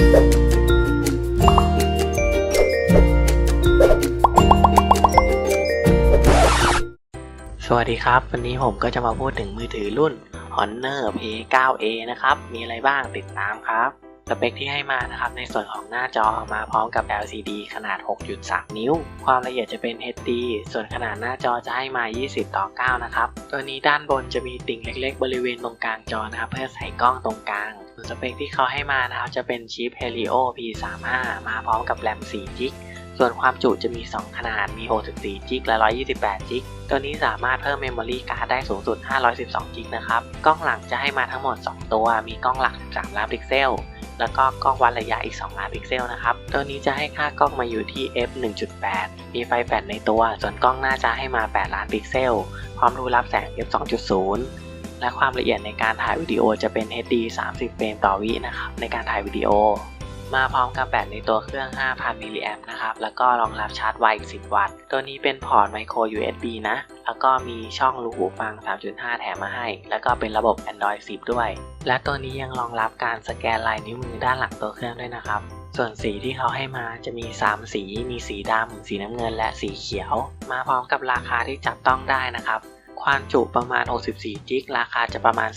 สวัสดีครับ วันนี้ผมก็จะมาพูดถึงมือถือรุ่น Honor P9A นะครับ มีอะไรบ้างติดตามครับ สเปคที่ให้มานะครับในส่วนของหน้าจอมาพร้อมกับ LCD ขนาด 6.3 นิ้ว ความละเอียดจะเป็น HD ส่วนขนาดหน้าจอจะให้มา 20 ต่อ 9 นะครับ ตัวนี้ด้านบนจะมีติ่งเล็ก ๆ บริเวณตรงกลางจอนะครับ เพื่อใส่กล้องตรงกลางส่วนสเปคที่เขาให้มานะครับจะเป็นชิป Helio P35 มาพร้อมกับแรม4 g b ส่วนความจุจะมี 2 ขนาด มี 64 g b และ 128 g b ตัวนี้สามารถเพิ่มเมมโมรี่การ์ดได้สูงสุด 512 g b นะครับ กล้องหลังจะให้มาทั้งหมด 2 ตัว มีกล้องหลัก 13 ล้านพิกเซล แล้วก็กล้องวัดระยะอีก 2 ล้านพิกเซลนะครับ ตัวนี้จะให้ค่ากล้องมาอยู่ที่ f 1.8 มีไฟแฟลชในตัว ส่วนกล้องหน้าจะให้มา 8 ล้านพิกเซล พร้อมรูรับแสง f 2.0 และความละเอียดในการถ่ายวิดีโอจะเป็น HD 30 เฟรมต่อวินะครับในการถ่ายวิดีโอ มาพร้อมกับแบตในตัวเครื่อง 5,000 มิลลิแอมป์นะครับ แล้วก็รองรับชาร์จไวอีก 10 วัตต์ ตัวนี้เป็นพอร์ตไมโคร USB นะ แล้วก็มีช่องรูหูฟัง 3.5 แถมมาให้ แล้วก็เป็นระบบ Android 10 ด้วย และตัวนี้ยังรองรับการสแกนลายนิ้วมือด้านหลังตัวเครื่องด้วยนะครับ ส่วนสีที่เขาให้มาจะมี 3 สี มีสีดำ สีน้ำเงิน และสีเขียว มาพร้อมกับราคาที่จับต้องได้นะครับ ความจุประมาณ 64 จิก ราคาจะประมาณ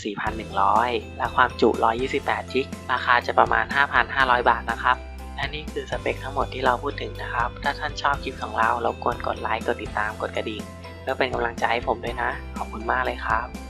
4,100 และความจุ 128 จิก ราคาจะประมาณ 5,500 บาทนะครับ และนี่คือสเปคทั้งหมดที่เราพูดถึงนะครับ ถ้าท่านชอบคลิปของเรารบกวนกดไลค์ กดติดตาม กดกระดิ่ง เพื่อเป็นกำลังใจให้ผมด้วยนะ ขอบคุณมากเลยครับ